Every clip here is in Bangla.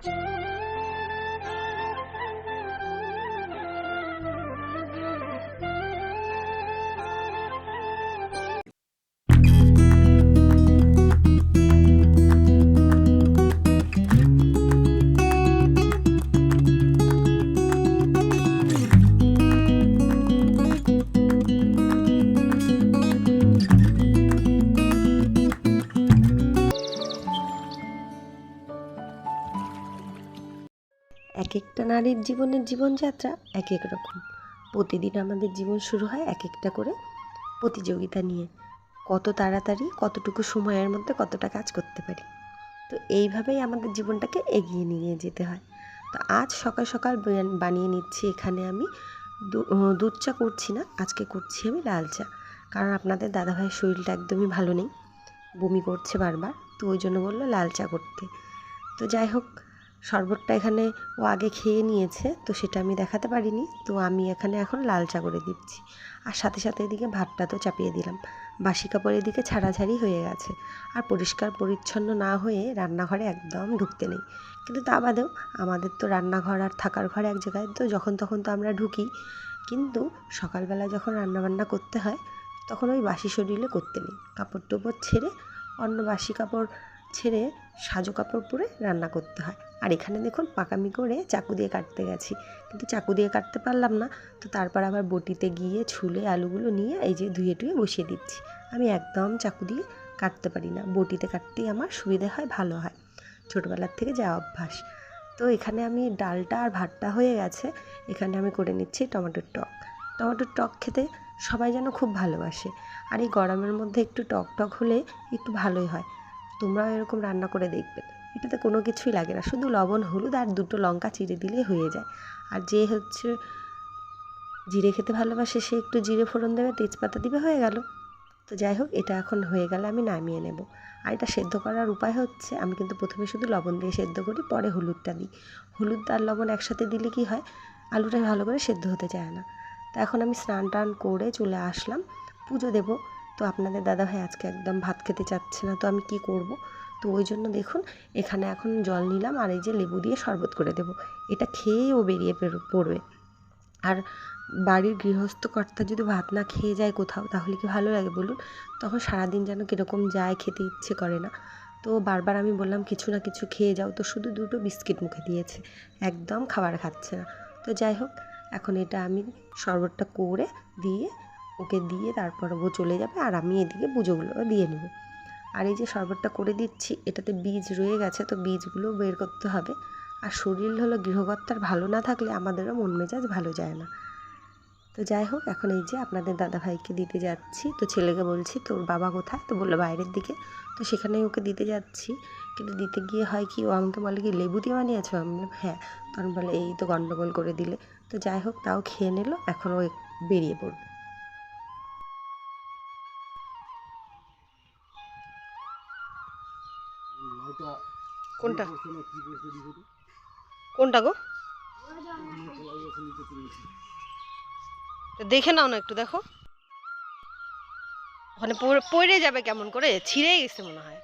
এক একটা নারীর জীবনের জীবনযাত্রা এক এক রকম। প্রতিদিন আমাদের জীবন শুরু হয় এক একটা করে প্রতিযোগিতা নিয়ে। কত তাড়াতাড়ি, কতটুকু সময়ের মধ্যে কতটা কাজ করতে পারি। তো এইভাবেই আমাদের জীবনটাকে এগিয়ে নিয়ে যেতে হয়। তো আজ সকাল সকাল বান- বানিয়ে নিচ্ছি এখানে আমি। দুধ চা করছি না, আজকে করছি আমি লাল চা। কারণ আপনাদের দাদাভাইয়ের শরীরটা একদমই ভালো নেই। বমি করছে বারবার, তো ওই জন্য বলল লাল চা করতে। তো যাই হোক শরবতটা এখানে ও আগে খেয়ে নিয়েছে, তো সেটা আমি দেখাতে পারিনি। তো আমি এখানে এখন লাল চা করে দিচ্ছি। আর সাথে সাথে এদিকে ভাতটা তো চাপিয়ে দিলাম। বাসি কাপড় এদিকে ছাড়াছাড়ি হয়ে গেছে। আর পরিষ্কার পরিচ্ছন্ন না হয়ে রান্নাঘরে একদম ঢুকতে নেই। কিন্তু তা বাদেও আমাদের তো রান্নাঘর আর থাকার ঘর এক জায়গায়, তো যখন তখন তো আমরা ঢুকি। কিন্তু সকালবেলা যখন রান্নাবান্না করতে হয়, তখন ওই বাসি শরীরে করতে নেই। কাপড় টোপড় ছেড়ে অন্য বাসি কাপড় ছেড়ে সাজো কাপড় পরে রান্না করতে হয়। আর এখানে দেখুন পাকামি করে চাকু দিয়ে কাটতে গেছি। কিন্তু চাকু দিয়ে কাটতে পারলাম না। তো তারপর আবার বটিতে গিয়ে ছুলে আলুগুলো নিয়ে এই যে ধুয়ে টুয়ে বসিয়ে দিচ্ছি। আমি একদম চাকু দিয়ে কাটতে পারি না। বটিতে কাটতেই আমার সুবিধে হয়, ভালো হয়। ছোটোবেলার থেকে যা অভ্যাস। তো এখানে আমি ডালটা আর ভাতটা হয়ে গেছে। এখানে আমি করে নিচ্ছি টমেটোর টক। টমেটোর টক খেতে সবাই যেন খুব ভালোবাসে। আর এই গরমের মধ্যে একটু টক টক হলে একটু ভালোই হয়। তোমরাও এরকম রান্না করে দেখবে। এটাতে কোনো কিছুই লাগে না। শুধু লবণ, হলুদ আর দুটো লঙ্কা চিড়ে দিলেই হয়ে যায়। আর যে হচ্ছে জিরে খেতে ভালোবাসে, সে একটু জিরে ফোড়ন দেবে, তেজপাতা দিবে, হয়ে গেল। তো যাই হোক, এটা এখন হয়ে গেলে আমি নামিয়ে নেব। আর এটা সেদ্ধ করার উপায় হচ্ছে, আমি কিন্তু প্রথমে শুধু লবণ দিয়ে সেদ্ধ করি, পরে হলুদটা দিই। হলুদ আর লবণ একসাথে দিলে কি হয়? আলুটা ভালো করে সেদ্ধ হতে চায় না। তো এখন আমি স্নান টান করে চলে আসলাম। পুজো দেবো। তো আপনাদের দাদা ভাই আজকে একদম ভাত খেতে চাচ্ছে না, তো আমি কি করব? তো ওই জন্য দেখুন, এখানে এখন জল নিলাম আর এই যে লেবু দিয়ে শরবত করে দেবো। এটা খেয়েই ও বেরিয়ে পড়বে। আর বাড়ির গৃহস্থ কর্তা যদি ভাত না খেয়ে যায় কোথাও, তাহলে কি ভালো লাগে বলুন? তখন সারাদিন যেন কীরকম যায় খেতে ইচ্ছে করে না। তো বারবার আমি বললাম, কিছু না কিছু খেয়ে যাও। তো শুধু দুটো বিস্কিট মুখে দিয়েছে। একদম খাবার খাচ্ছে না। তো যাই হোক, এখন এটা আমি শরবতটা করে দিয়ে ওকে দিয়ে তারপর ও চলে যাবে আর আমি এদিকে পুজোগুলো দিয়ে নেব। আর এই যে শরবতটা করে দিচ্ছি, এটাতে বীজ রয়ে গেছে, তো বীজগুলো বের করতে হবে। আর শরীর হলো গৃহকর্তার, ভালো না থাকলে আমাদেরও মন মেজাজ ভালো যায় না। তো যাই হোক, এখন এই যে আপনাদের দাদা ভাইকে দিতে যাচ্ছি। তো ছেলেকে বলছি, তোর বাবা কোথায়? তো বলল, বাইরের দিকে। তো সেখানেই ওকে দিতে যাচ্ছি। কিন্তু দিতে গিয়ে হয় কি, ও আমাকে বলে কি, লেবু দিয়ে বানিয়েছো? আমি বললাম হ্যাঁ। তখন বলে, এই তো গণ্ডগোল করে দিলে। তো যাই হোক, তাও খেয়ে নিল, এখন ও বেরিয়ে পড়বে। কোনটা? কোনটা গো? তো দেখে নাও না একটু দেখো। ওখানে পড়ে- যাবে কেমন করে? ছিঁড়ে গেছে মনে হয়।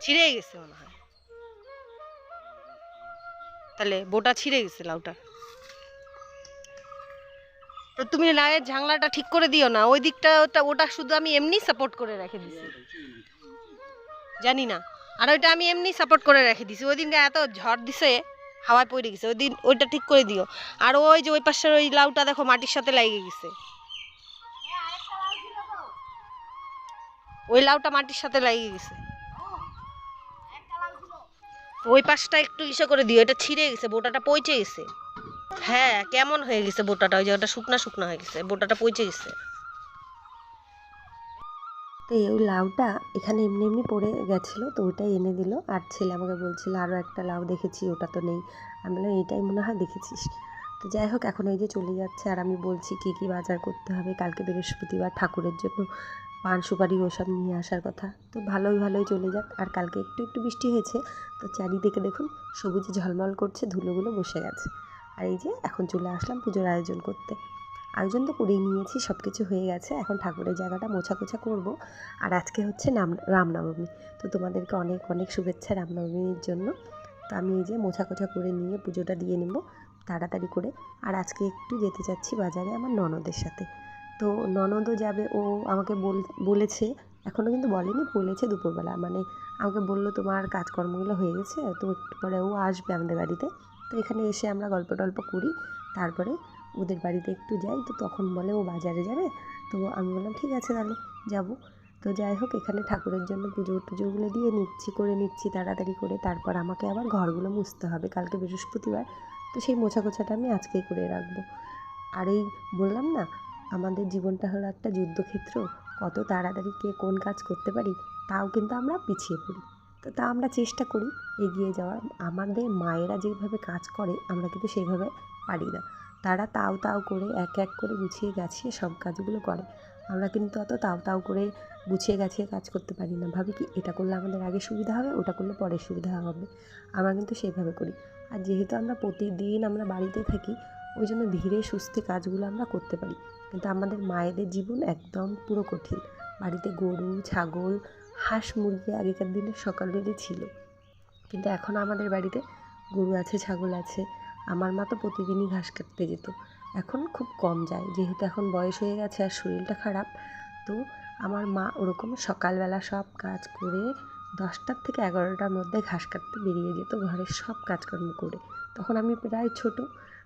ছিঁড়ে গেছে মনে হয়। তাহলে বোটা ছিঁড়ে গেছে লাউটা। তো তুমি লাউয়ের ঝাংলাটা ঠিক করে দিও না। ওই দিকটা ওটা ওটা শুধু আমি এমনি সাপোর্ট করে রেখে দিছি। জানি না। আর ওইটা আমি এমনি সাপোর্ট করে রেখে দিছি। ওই দিনকে এত ঝড় দিছে, হাওয়ায় পড়ে গেছে। ওই দিন ওইটা ঠিক করে দিও। আর ওই যে ওই পাশের ওই লাউটা দেখো, মাটির সাথে লেগে গেছে। ওই লাউটা মাটির সাথে লেগে গেছে। ওই পাশটা একটু ইসে করে দিও। এটা ছিঁড়ে গেছে, বোটাটা পচে গেছে। হ্যাঁ কেমন হয়ে গেছে বোটাটা? ওই জায়গাটা শুকনা শুকনা হয়ে গেছে, বোটাটা পচে গেছে। তো এই লাউটা এখানে এমনি এমনি পড়ে গেছিল, তো ওটাই এনে দিল। আর ছেলে আমাকে বলছিল আরও একটা লাউ দেখেছি, ওটা তো নেই। আমি বললাম এটাই মনে হয় দেখেছিস। তো যাই হোক, এখন এই যে চলে যাচ্ছে। আর আমি বলছি, কী কী বাজার করতে হবে? কালকে বৃহস্পতিবার ঠাকুরের জন্য পান, সুপারি ওসব নিয়ে আসার কথা। তো ভালোই ভালোই চলে যাক। আর কালকে একটু একটু বৃষ্টি হয়েছে, তো চারিদিকে দেখুন সবুজে ঝলমল করছে, ধুলোগুলো বসে গেছে। আর এই যে এখন চলে আসলাম পুজোর আয়োজন করতে। আয়োজন তো করেই নিয়েছি সব কিছু হয়ে গেছে। এখন ঠাকুরের জায়গাটা মোছা কোছা করব। আর আজকে হচ্ছে নাম, রামনবমী। তো তোমাদেরকে অনেক অনেক শুভেচ্ছা রামনবমীর জন্য। তো আমি এই যে মোছা কোছা করে নিয়ে পুজোটা দিয়ে নেব তাড়াতাড়ি করে। আর আজকে একটু যেতে চাচ্ছি বাজারে আমার ননদের সাথে। তো ননদও যাবে, ও আমাকে বল, বলেছে এখনও কিন্তু বলেনি, বলেছে দুপুরবেলা। মানে আমাকে বলল তোমার কাজকর্মগুলো হয়ে গেছে, তো একটু পরে ও আসবে আমাদের বাড়িতে। তো এখানে এসে আমরা গল্প টল্প করি, তারপরে ওদের বাড়িতে একটু যাই, তো তখন বলে, ও বাজারে যাবে? তো আমি বললাম, ঠিক আছে তাহলে, যাব। তো যাই হোক, এখানে ঠাকুরের জন্য পুজো, টুজোগুলো দিয়ে নিচ্ছি, করে নিচ্ছি, তাড়াতাড়ি করে। তারপর আমাকে আবার ঘরগুলো মুছতে হবে, কালকে বৃহস্পতিবার। তো সেই মোছা কোছাটা আমি আজকেই করে রাখব। আর এই বললাম না, আমাদের জীবনটা হলো একটা যুদ্ধক্ষেত্র, কত তাড়াতাড়ি কে কোন কাজ করতে পারি, তাও কিন্তু আমরা পিছিয়ে পড়ি। তো তা আমরা চেষ্টা করি এগিয়ে যাওয়ার। আমাদের মায়েরা যেভাবে কাজ করে, আমরা কিন্তু সেইভাবে পারি না। তারা তাও তাও করে এক এক করে গুছিয়ে গাছিয়ে সব কাজগুলো করে। আমরা কিন্তু অত তাও তাও করে গুছিয়ে গাছিয়ে কাজ করতে পারি না। ভাবি কি এটা করলে আমাদের আগে সুবিধা হবে, ওটা করলে পরে সুবিধা হবে। আমরা কিন্তু সেইভাবে করি। আর যেহেতু আমরা প্রতিদিন আমরা বাড়িতে থাকি, ওই জন্য ধীরে সুস্থে কাজগুলো আমরা করতে পারি। কিন্তু আমাদের মায়েদের জীবন একদম পুরো কঠিন। বাড়িতে গরু, ছাগল, হাঁস, মুরগি আগেকার দিনে সকালেরই ছিল। কিন্তু এখন আমাদের বাড়িতে গরু আছে, ছাগল আছে। আমার মা তো প্রতিদিনই ঘাস কাটতে যেত। এখন খুব কম যায়। যেহেতু এখন বয়স হয়ে গেছে আর শরীরটা খারাপ, তো আমার মা ওরকম সকালবেলা সব কাজ করে দশটার থেকে এগারোটার মধ্যে ঘাস কাটতে বেরিয়ে যেত, ঘরের সব কাজকর্ম করে। তখন আমি প্রায় ছোট,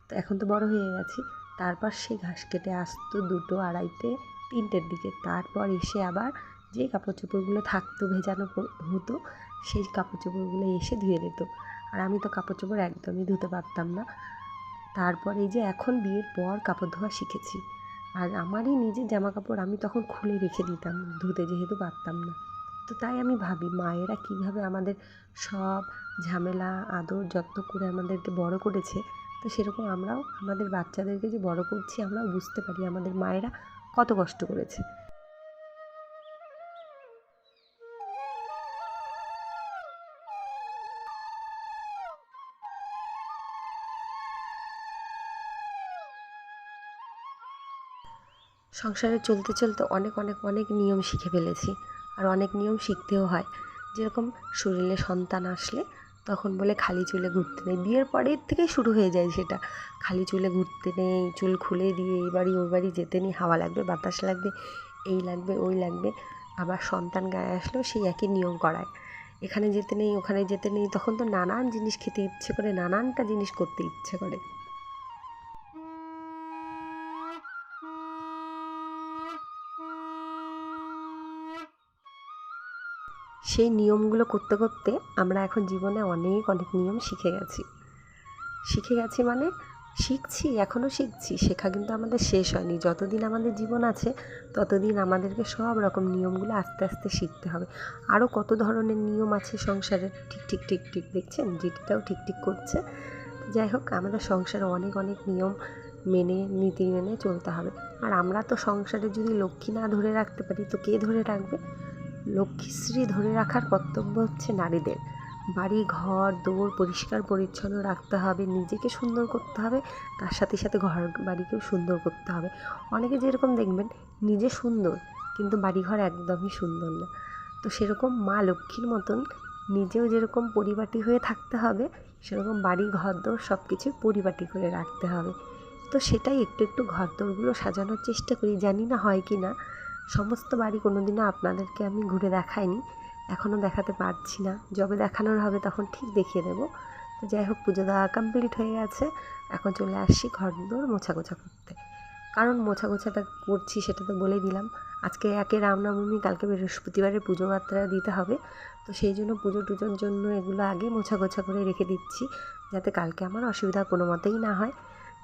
তো এখন তো বড় হয়ে গেছি। তারপর সে ঘাস কেটে আসতো দুটো আড়াইতে তিনটের দিকে। তারপর এসে আবার যে কাপড় চোপড়গুলো থাকতো, ভেজানো হতো, সেই কাপড় চোপড়গুলো এসে ধুয়ে দিত। আর আমি তো কাপড় চোপড় একদমই ধুতে পারতাম না। তারপর এই যে এখন বিয়ের পর কাপড় ধোয়া শিখেছি। আর আমারই নিজের জামা কাপড় আমি তখন খুলে রেখে দিতাম, ধুতে যেহেতু পারতাম না। তো তাই আমি ভাবি, মায়েরা কীভাবে আমাদের সব ঝামেলা, আদর যত্ন করে আমাদেরকে বড় করেছে, তো সেরকম আমরাও আমাদের বাচ্চাদেরকে যে বড় করছি, আমরাও বুঝতে পারি আমাদের মায়েরা কত কষ্ট করেছে। সংসারে চলতে চলতে অনেক অনেক অনেক নিয়ম শিখে ফেলেছি। আর অনেক নিয়ম শিখতেও হয়। যেরকম শরীরে সন্তান আসলে তখন বলে খালি চুলে ঘুরতে নেই। বিয়ের পরের থেকেই শুরু হয়ে যায় সেটা। খালি চুলে ঘুরতে নেই, চুল খুলে দিয়ে এই বাড়ি, ওই বাড়ি যেতে নেই। হাওয়া লাগবে, বাতাস লাগবে, এই লাগবে, ওই লাগবে। আবার সন্তান গায়ে আসলেও সেই একই নিয়ম করায়। এখানে যেতে নেই, ওখানে যেতে নেই। তখন তো নানান জিনিস খেতে ইচ্ছে করে, নানানটা জিনিস করতে ইচ্ছে করে। সেই নিয়মগুলো করতে করতে আমরা এখন জীবনে অনেক অনেক নিয়ম শিখে গেছি। শিখে গেছি মানে শিখছি, এখনও শিখছি। শেখা কিন্তু আমাদের শেষ হয়নি। যতদিন আমাদের জীবন আছে, ততদিন আমাদেরকে সব রকম নিয়মগুলো আস্তে আস্তে শিখতে হবে। আরও কত ধরনের নিয়ম আছে সংসারের ঠিক ঠিক ঠিক ঠিক, দেখছেন? জিটিটাও ঠিক ঠিক করছে। যাই হোক, আমাদের সংসারে অনেক অনেক নিয়ম মেনে, নীতি মেনে চলতে হবে। আর আমরা তো সংসারে যদি লক্ষ্মী না ধরে রাখতে পারি, তো কে ধরে রাখবে? লক্ষ্মীশ্রী ধরে রাখার কর্তব্য হচ্ছে নারীদের। বাড়ি, ঘর দৌড় পরিষ্কার, পরিচ্ছন্ন রাখতে হবে, নিজেকে সুন্দর করতে হবে, তার সাথে সাথে ঘর বাড়িকেও সুন্দর করতে হবে। অনেকে যেরকম দেখবেন, নিজে সুন্দর, কিন্তু বাড়িঘর একদমই সুন্দর না। তো সেরকম মা লক্ষ্মীর মতন নিজেও যেরকম পরিপাটি হয়ে থাকতে হবে, সেরকম বাড়ি, ঘর দৌড় সব কিছু পরিপাটি করে রাখতে হবে। তো সেটাই একটু একটু ঘর দৌড়গুলো সাজানোর চেষ্টা করি, জানি না হয় কি না সমস্ত বাড়ি কোনো দিনও আপনাদেরকে আমি ঘুরে দেখাইনি, এখনও দেখাতে পারছি না। যবে দেখানোর হবে তখন ঠিক দেখিয়ে দেবো। তো যাই হোক, পুজো দেওয়া কমপ্লিট হয়ে গেছে। এখন চলে আসছি ঘর দৌড় মোছা গোছা করতে। কারণ মোছা গোছাটা করছি সেটা তো বলে দিলাম। আজকে একে রামনবমী, কালকে বৃহস্পতিবারে পুজো মাত্রা দিতে হবে। তো সেই জন্য পুজো টুজোর জন্য এগুলো আগে মোছা গোছা করে রেখে দিচ্ছি, যাতে কালকে আমার অসুবিধা কোনো মতেই না হয়।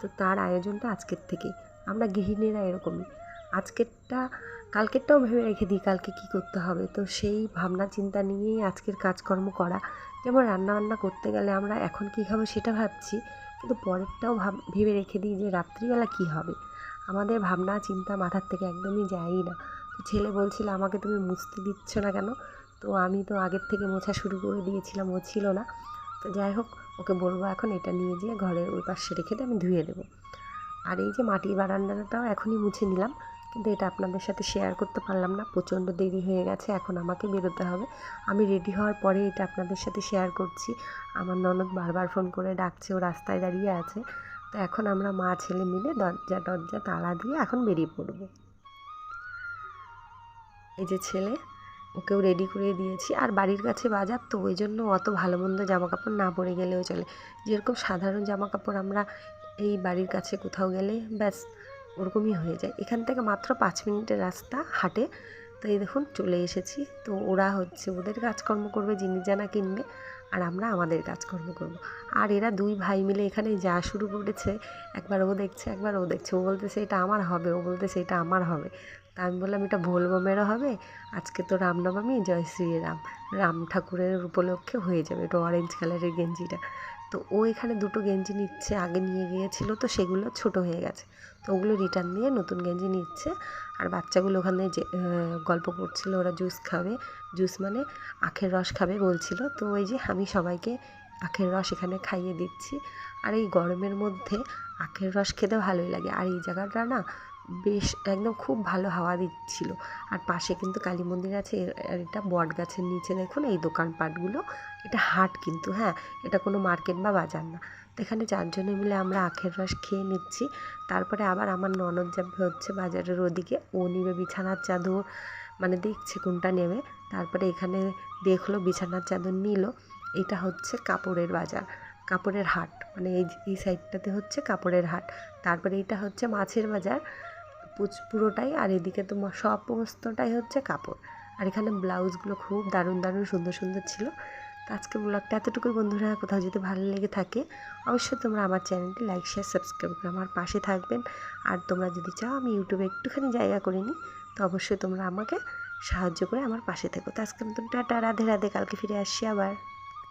তো তার আয়োজনটা আজকের থেকেই। আমরা গৃহিণীরা এরকমই। আজকেরটা কালকেরটাও ভেবে রেখে দিই কালকে কী করতে হবে। তো সেই ভাবনা, চিন্তা নিয়েই আজকের কাজকর্ম করা। যেমন রান্নাবান্না করতে গেলে আমরা এখন কী খাব সেটা ভাবছি, কিন্তু পরেরটাও ভাব, ভেবে রেখে দিই যে রাত্রিবেলা কী হবে। আমাদের ভাবনা, চিন্তা মাথার থেকে একদমই যায়ই না। তো ছেলে বলছিল, আমাকে তুমি মুছতে দিচ্ছ না কেন? তো আমি তো আগের থেকে মোছা শুরু করে দিয়েছিলাম, ও ছিল না। তো যাই হোক, ওকে বলব এখন এটা নিয়ে যেয়ে ঘরের ওই পাশে রেখে আমি ধুয়ে দেবো। আর এই যে মাটির বারান্দাটাও এখনই মুছে নিলাম। কিন্তু এটা আপনাদের সাথে শেয়ার করতে পারলাম না। প্রচণ্ড দেরি হয়ে গেছে, এখন আমাকে বেরোতে হবে। আমি রেডি হওয়ার পরে এটা আপনাদের সাথে শেয়ার করছি। আমার ননদ বারবার ফোন করে ডাকছে, ও রাস্তায় দাঁড়িয়ে আছে। তো এখন আমরা মা ছেলে মিলে দরজা টরজা তালা দিয়ে এখন বেরিয়ে পড়ব। এই যে ছেলে, ওকেও রেডি করে দিয়েছি। আর বাড়ির কাছে বাজার তো ওই জন্য অত ভালো মন্দ জামা কাপড় না পরে গেলেও চলে। যেরকম সাধারণ জামা কাপড় আমরা এই বাড়ির কাছে কোথাও গেলে, ব্যাস। ওরকমই হয়ে যায়। এখান থেকে মাত্র পাঁচ মিনিটের রাস্তা হাটে। তো এই দেখুন, চলে এসেছি। তো ওরা হচ্ছে ওদের কাজকর্ম করবে জিনিস জানা কিনবে, আর আমরা আমাদের কাজকর্ম করব। আর এরা দুই ভাই মিলে এখানে যা শুরু করেছে, একবার ও দেখছে, একবার ও দেখছে। ও বলতেছে, এটা আমার হবে। ও বলতেছে, এটা আমার হবে। তা আমি বললাম, এটা ভোলবমেরও হবে? আজকে তো রামনবমী, জয় শ্রীরাম। রাম ঠাকুরের উপলক্ষে হয়ে যাবে, এটা অরেঞ্জ কালারের গেঞ্জিটা। তো ও এখানে দুটো গেঞ্জি নিচ্ছে, আগে নিয়ে গিয়েছিল তো সেগুলো ছোট হয়ে গেছে। তো ওগুলো রিটার্ন দিয়ে নতুন গেঞ্জি নিচ্ছে। আর বাচ্চাগুলো ওখানে যে গল্প করছিল, ওরা জুস খাবে। জুস মানে আখের রস খাবে বলছিল। তো ওই যে আমি সবাইকে আখের রস এখানে খাইয়ে দিচ্ছি। আর এই গরমের মধ্যে আখের রস খেতে ভালোই লাগে। আর এই জায়গাটা না বেশ একদম খুব ভালো হাওয়া দিচ্ছিল। আর পাশে কিন্তু কালী মন্দির আছে। আর এটা বট গাছের নিচে দেখুন, এই দোকানপাটগুলো। এটা হাট কিন্তু হ্যাঁ? এটা কোনো মার্কেট বা বাজার না। তো এখানে চারজনে মিলে আমরা আখের রস খেয়ে নিচ্ছি। তারপরে আবার আমার ননদ যাবে হচ্ছে বাজারের ওদিকে, ও নিবে বিছানার চাদর মানে দেখছে কোনটা নেবে। তারপরে এখানে দেখল বিছানার চাদর নিল। এটা হচ্ছে কাপড়ের বাজার, কাপড়ের হাট। মানে এই এই সাইডটাতে হচ্ছে কাপড়ের হাট। তারপরে এটা হচ্ছে মাছের বাজার পুরোটাই। আর এদিকে তো সমস্তটাই হচ্ছে কাপড়। আর এখানে ব্লাউজগুলো খুব দারুণ দারুণ সুন্দর সুন্দর ছিল। তো আজকে ব্লগটা এতটুকুই বন্ধুরা, কোথাও যদি ভালো লেগে থাকে, অবশ্যই তোমরা আমার চ্যানেলটি লাইক শেয়ার সাবস্ক্রাইব করে আমার পাশে থাকবেন। আর তোমরা যদি চাও আমি ইউটিউবে একটুখানি জায়গা করে নিই, তো অবশ্যই তোমরা আমাকে সাহায্য করে আমার পাশে থেকো। তো আজকে মতন টাটা, রাধে রাধে, কালকে ফিরে আসছি আবার।